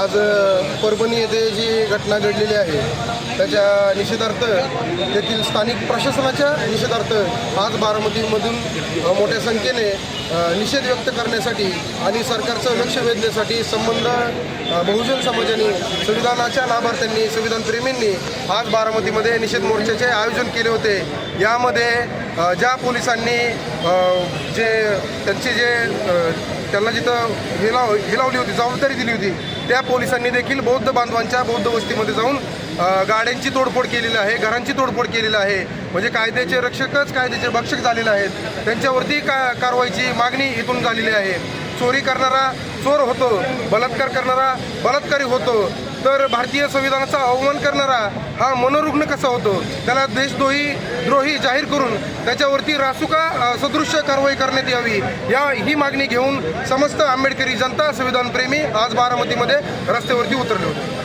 आज परभणी येथे जी घटना घडलेली आहे त्याच्या निषेधार्थ तेथील स्थानिक प्रशासनाच्या निषेधार्थ आज बारामतीमधून मोठ्या संख्येने निषेध व्यक्त करण्यासाठी आणि सरकारचं लक्ष वेधण्यासाठी संबंध बहुजन समाजाने संविधानाच्या लाभार्थ्यांनी संविधान प्रेमींनी आज बारामतीमध्ये निषेध मोर्चाचे आयोजन केले होते. यामध्ये ज्या पोलिसांनी जे त्यांचे जे त्यांना जिथं हे लाव हे लावली होती जबाबदारी दिली होती त्या पोलिसांनी देखील बौद्ध बांधवांच्या बौद्ध वस्तीमध्ये जाऊन गाड्यांची तोडफोड केलेली आहे घरांची तोडफोड केलेली आहे. म्हणजे कायद्याचे रक्षकच कायद्याचे भक्षक झालेले आहेत. त्यांच्यावरती का कारवाईची मागणी इथून झालेली आहे. चोरी करणारा चोर होतो बलात्कार करणारा बलात्कारी होतो. तर भारतीय संविधानाचा अवमान करणारा हा मनोरुग्ण कसा होतो? त्याला देशद्रोही द्रोही जाहीर करून त्याच्यावरती रासुका सदृश्य कारवाई करण्यात यावी. या ही मागणी घेऊन समस्त आंबेडकरी जनता संविधानप्रेमी आज बारामतीमध्ये रस्त्यावरती उतरले होते.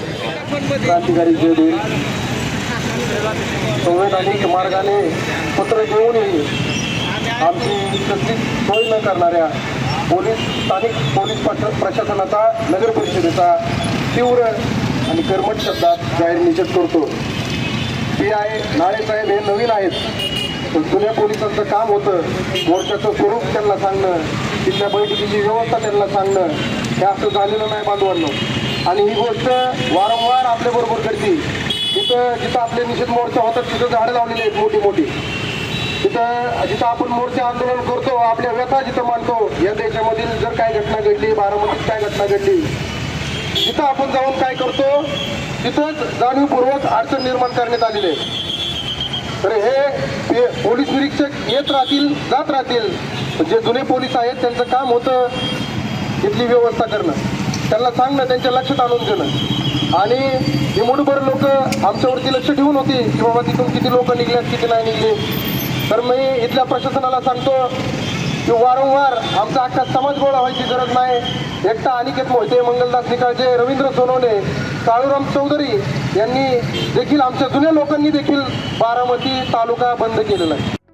संवैधानिक मार्गाने पत्र घेऊनही आमची कसलीच सोय न करणाऱ्या पोलीस स्थानिक पोलीस प्रशासनाचा नगर परिषदेचा तीव्र आणि कर्मठ शब्दात जाहीर निषेध करतो. पी आय नाळेसाहेब हे नवीन आहेत. पण जुन्या पोलिसांचं काम होतं. मोर्चाचं स्वरूप त्यांना सांगणं तिथल्या बैठकीची व्यवस्था त्यांना सांगणं हे असं झालेलं नाही बांधवांनो. आणि ही गोष्ट वारंवार आपल्याबरोबर घडती. तिथं जिथं आपले निषेध मोर्चा होतात तिथं झाडं लावलेली आहेत मोठी मोठी. तिथं जिथं आपण मोर्चे आंदोलन करतो आपल्या व्यथा जिथं मानतो या देशामधील जर काय घटना घडली बारामतीत काय घटना घडली जिथं आपण जाऊन काय करतो? तिथंच जाणीवपूर्वक अडचण निर्माण करण्यात आलेली आहे. तर हे पोलीस निरीक्षक येत राहतील जात राहतील. जे जुने पोलीस आहेत त्यांचं काम होतं इथली व्यवस्था करणं. त्यांना सांगणं त्यांच्या लक्षात आणून देणं आणि हे लोक आमच्यावरती लक्ष ठेवून होती की बाबा तिथून किती लोक निघल्यात किती नाही निघले. तर मी इथल्या प्रशासनाला सांगतो की वारंवार आमचा अख्खा समाज गोळा व्हायची गरज नाही. एकटा अनिकेत मोहिते मंगलदास निकाळजे रवींद्र सोनवणे काळूराम चौधरी यांनी देखील आमच्या जुन्या लोकांनी देखील बारामती तालुका बंद केलेला आहे.